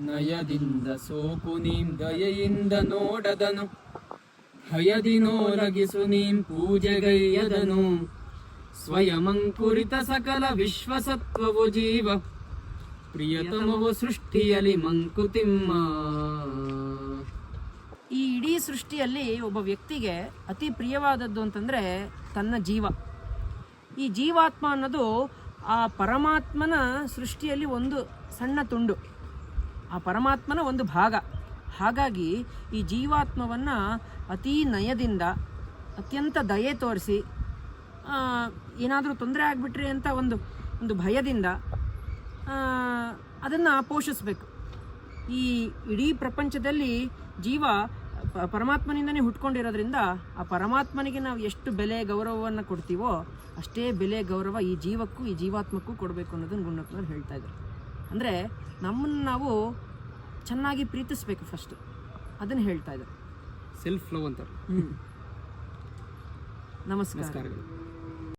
ನಯದಿಂದ soak neem ದಯೆಯಿಂದ ನೋಡದನು. ಭಯದಿನೋರಗಿಸು ನೀಂ ಪೂಜೆಗೈಯದನು ಸ್ವಯಮಂಕುರಿತ ಸಕಲ ವಿಶ್ವಸತ್ವವು ಜೀವ. ಪ್ರಿಯತಮವು ಸೃಷ್ಟಿಯಲ್ಲಿ ಮಂಕುತಿಮ್ಮ. ಈ ಇಡೀ ಸೃಷ್ಟಿಯಲ್ಲಿ ಒಬ್ಬ ವ್ಯಕ್ತಿಗೆ ಅತಿ ಪ್ರಿಯವಾದದ್ದು ಅಂತಂದರೆ ತನ್ನ ಜೀವ. ಈ ಜೀವಾತ್ಮ ಅನ್ನೋದು ಆ ಪರಮಾತ್ಮನ ಸೃಷ್ಟಿಯಲ್ಲಿ ಒಂದು ಸಣ್ಣ ತುಂಡು. ಆ ಪರಮಾತ್ಮನ ಒಂದು ಭಾಗ. ಹಾಗಾಗಿ ಈ ಜೀವಾತ್ಮವನ್ನು ಅತೀ ನಯದಿಂದ ಅತ್ಯಂತ ದಯೆ ತೋರಿಸಿ ಏನಾದರೂ ತೊಂದರೆ ಆಗಿಬಿಟ್ರಿ ಅಂತ ಒಂದು ಒಂದು ಭಯದಿಂದ ಅದನ್ನು ಪೋಷಿಸಬೇಕು. ಈ ಇಡೀ ಪ್ರಪಂಚದಲ್ಲಿ ಜೀವ ಪರಮಾತ್ಮನಿಂದನೇ ಹುಟ್ಕೊಂಡಿರೋದ್ರಿಂದ ಆ ಪರಮಾತ್ಮನಿಗೆ ನಾವು ಎಷ್ಟು ಬೆಲೆ ಗೌರವವನ್ನು ಕೊಡ್ತೀವೋ ಅಷ್ಟೇ ಬೆಲೆ ಗೌರವ ಈ ಜೀವಕ್ಕೂ, ಈ ಜೀವಾತ್ಮಕ್ಕೂ ಕೊಡಬೇಕು ಅನ್ನೋದನ್ನು ಗುಂಡಪ್ಪನವ್ರು ಹೇಳ್ತಾ ಇದ್ದಾರೆ ಅಂದರೆ ನಮ್ಮನ್ನು ನಾವು ಚೆನ್ನಾಗಿ ಪ್ರೀತಿಸ್ಬೇಕು ಫಸ್ಟ್ ಅದನ್ನು ಹೇಳ್ತಾ ಇದ್ದಾರೆ. ಸೆಲ್ಫ್ ಲವ್ ಅಂತಾರೆ ನಮಸ್ಕಾರ. ನಮಸ್ಕಾರಗಳು.